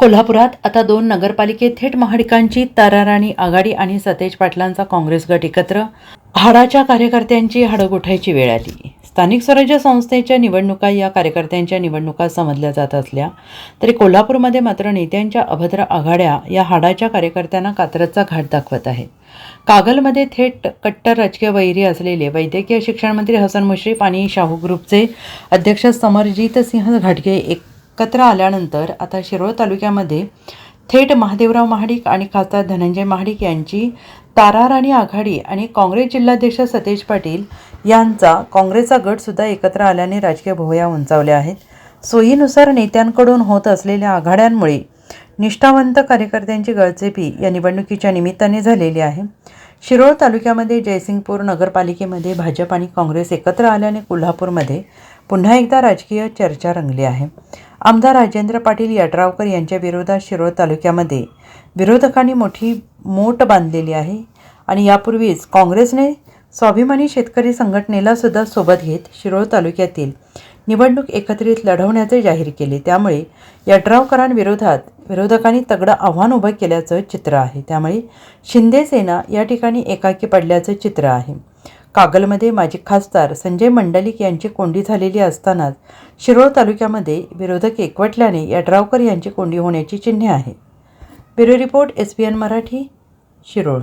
कोल्हापुरात आता दोन नगरपालिकेत थेट महाडिकांची ताराराणी आघाडी आणि सतेज पाटलांचा काँग्रेस गट एकत्र. हाडाच्या कार्यकर्त्यांची हाडं गोठायची वेळ आली. स्थानिक स्वराज्य संस्थेच्या निवडणुका या कार्यकर्त्यांच्या निवडणुका समजल्या जात असल्या तरी कोल्हापूरमध्ये मात्र नेत्यांच्या अभद्र आघाड्या या हाडाच्या कार्यकर्त्यांना कात्रजचा घाट दाखवत आहेत. कागलमध्ये थेट कट्टर राजकीय वैरी असलेले वैद्यकीय शिक्षण मंत्री हसन मुश्रीफ आणि शाहू ग्रुपचे अध्यक्ष समरजित सिंह घाटगे एक एकत्र आल्यानंतर आता शिरोळ तालुक्यामध्ये थेट महादेवराव महाडिक आणि खासदार धनंजय महाडिक यांची ताराराणी आघाडी आणि काँग्रेस जिल्हाध्यक्ष सतेज पाटील यांचा काँग्रेसचा गटसुद्धा एकत्र आल्याने राजकीय भोवया उंचावल्या आहेत. सोयीनुसार नेत्यांकडून होत असलेल्या आघाड्यांमुळे निष्ठावंत कार्यकर्त्यांची गळचेपी या निवडणुकीच्या निमित्ताने झालेली आहे. शिरोळ तालुक्यामध्ये जयसिंगपूर नगरपालिकेमध्ये भाजप आणि काँग्रेस एकत्र आल्याने कोल्हापूरमध्ये पुन्हा एकदा राजकीय चर्चा रंगली आहे. आमदार राजेंद्र पाटील यड्रावकर यांच्या विरोधात शिरोळ तालुक्यामध्ये विरोधकांनी मोठी मोट बांधलेली आहे आणि यापूर्वीच काँग्रेसने स्वाभिमानी शेतकरी संघटनेला सुद्धा सोबत घेत शिरोळ तालुक्यातील निवडणूक एकत्रित लढवण्याचे जाहीर केले. त्यामुळे यड्रावकरांविरोधात विरोधकांनी तगडं आव्हान उभं केल्याचं चित्र आहे. त्यामुळे शिंदे सेना या ठिकाणी एकाकी पडल्याचं चित्र आहे. कागलमध्ये माजी खासदार संजय मंडलिक यांची कोंडी झालेली असतानाच शिरोळ तालुक्यामध्ये विरोधक एकवटल्याने यड्रावकर यांची कोंडी होण्याची चिन्हे आहेत. Bureau report S P N Marathi Shirol.